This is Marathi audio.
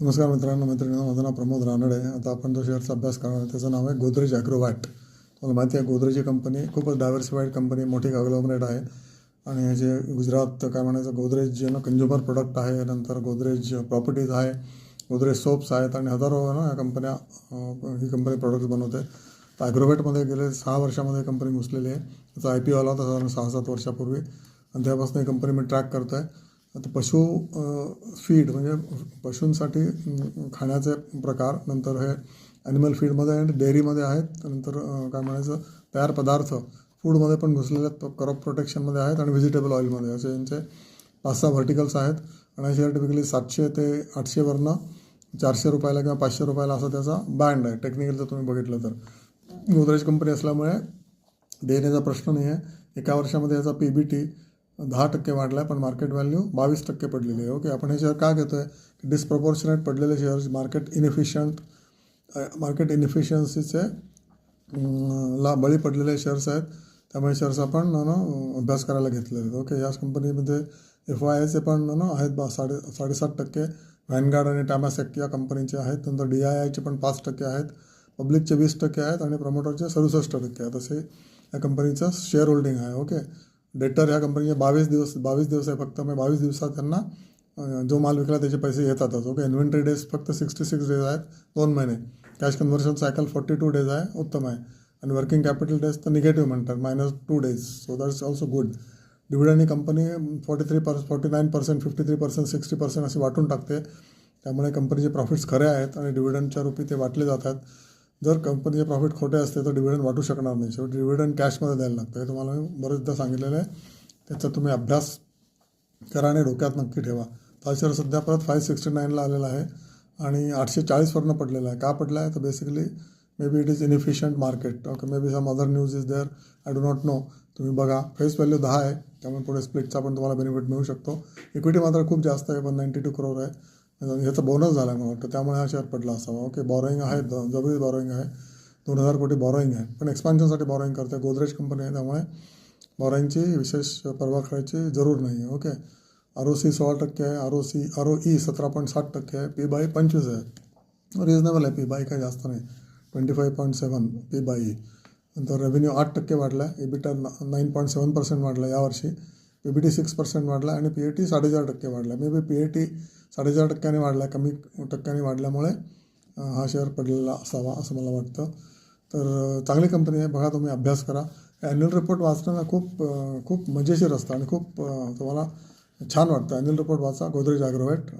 नमस्कार मित्रांनो मैत्रिणींनो माझं नाव प्रमोद रानडे. आता आपण जो शेअरचा अभ्यास करणार आहे त्याचं नाव आहे गोदरेज ॲग्रोवॅट तुम्हाला माहिती आहे गोदरेज ही कंपनी खूपच डायव्हर्सिफाईड कंपनी मोठी कॉग्लोमरेट आहे. आणि हे जे गुजरात काय म्हणायचं गोदरेज जे ना कंझ्युमर प्रोडक्ट आहे नंतर गोदरेज प्रॉपर्टीज आहे गोदरेज सोप्स आहेत आणि हजारो ना या कंपन्या ही कंपनी प्रोडक्ट्स बनवते. तर ॲग्रोवेटमध्ये गेले सहा वर्षामध्ये कंपनी घुसलेली आहे. त्याचा आय पी ओ आला होता साधारण सहा सात वर्षापूर्वी. आणि तेव्हापासून ही कंपनी मी ट्रॅक करतो आहे आता पशु फीड म्हणजे पशूंसाठी खाण्याचे प्रकार नंतर हे ॲनिमल फीडमध्ये आणि डेअरीमध्ये आहेत. नंतर काय म्हणायचं तयार पदार्थ फूडमध्ये पण घुसलेले आहेत क्रॉप प्रोटेक्शनमध्ये आहेत आणि व्हेजिटेबल ऑइलमध्ये असे यांचे पाच सहा व्हर्टिकल्स आहेत. आणि असे टिपिकली सातशे ते आठशेवरनं चारशे रुपयाला किंवा पाचशे रुपयाला असं त्याचा बँड आहे. टेक्निकल जर तुम्ही बघितलं तर. गोदरेज कंपनी असल्यामुळे देण्याचा प्रश्न नाही आहे एका वर्षामध्ये याचा पी बी टी दहा टक्के वाढला आहे पण मार्केट व्हॅल्यू बावीस टक्के पडलेली आहे. ओके आपण हे शेअर का घेतो आहे डिस्प्रपोर्शनेट पडलेले शेअर्स मार्केट इनफिशियंट मार्केट इनएफिशियन्सीचे ला बळी पडलेले शेअर्स आहेत. त्यामुळे शेअर्स आपण ना अभ्यास करायला घेतलेले आहेत. ओके याच कंपनीमध्ये एफ आय आयचे पण ना आहेत बा साडे साडेसात टक्के. व्हॅनगार्ड आणि टॅमासेक या कंपनीचे आहेत. नंतर डी आय आयचे पण पाच टक्के आहेत. पब्लिकचे वीस टक्के आहेत आणि प्रमोटरचे सदुसष्ट टक्के आहेत. असे या कंपनीचं शेअर होल्डिंग आहे. ओके डेटर ह्या कंपनीचे बावीस दिवस बावीस दिवस आहे फक्त. मग बावीस दिवसात त्यांना जो माल विकला त्याचे पैसे येतातच ओके इन्व्हेंटरी डेज फक्त सिक्स्टी सिक्स डेज आहेत दोन महिने. Cash conversion cycle forty two days आहे उत्तम आहे. आणि वर्किंग कॅपिटल डेज तर निगेटिव्ह म्हणतात minus two days so that's also good dividend he company forty three percent forty nine percent fifty three percent sixty percent असे वाटून टाकते. त्यामुळे कंपनीचे प्रॉफिट्स खरे आहेत आणि डिव्हिडंडच्या रूपी ते वाटले जातात. जर कंपनीचे प्रॉफिट खोटे असते तर डिव्हिडंड वाटू शकणार नाही. शेवटी डिव्हिडंड कॅशमध्ये द्यायला लागतं. हे तुम्हाला मी बरेचदा सांगितलेलं आहे. त्याचा तुम्ही अभ्यास करा आणि डोक्यात नक्की ठेवा. तर शेअर सध्या परत फाय सिक्स्टी नाईनला आलेला आहे आणि आठशे चाळीसवरनं पडलेला आहे. का पडला आहे? तर basically maybe it is inefficient market okay maybe some other news is there I do not know तुम्ही बघा. फेस व्हॅल्यू दहा आहे. त्यामुळे पुढे स्प्लिटचा पण तुम्हाला बेनिफिट मिळू शकतो. इक्विटी मात्र खूप जास्त आहे पण नाईन्टी टू करोड आहे. ह्याचा बोनस झाला आहे मला वाटतं. त्यामुळे हा शेअर पडला असावा. ओके बॉरोईंग आहे. ज- बॉरोईंग आहे. दोन हजार कोटी बॉरोईंग आहे. पण एक्सपान्शनसाठी बॉरोईंग करते गोदरेज कंपनी आहे. त्यामुळे बॉरोईंगची विशेष परवा करायची जरूर नाही आहे. ओके आर ओ सी सोळा टक्के आहे. R O C R O E सतरा पॉईंट साठ टक्के आहे. पी बाय पंचवीस आहे. रिजनेबल आहे. पी बाय काही जास्त नाही. Twenty five point seven P by E नंतर रेव्हेन्यू आठ टक्के वाढला आहे EBITDA nine point seven percent वाढला यावर्षी P B T six percent वाढला आणि पी ए टी साडेचार टक्के वाढला may be P A T साडेचार टक्क्याने वाढला कमी टक्क्याने वाढल्यामुळे हा शेअर पडलेला असावा असं मला वाटतं. तर चांगली कंपनी आहे. बघा तुम्ही अभ्यास करा. ॲन्युअल रिपोर्ट वाचताना खूप खूप मजेशीर असतं आणि खूप तुम्हाला छान वाटतं. ॲन्युअल रिपोर्ट वाचा. गोदरेज ॲग्रोवेट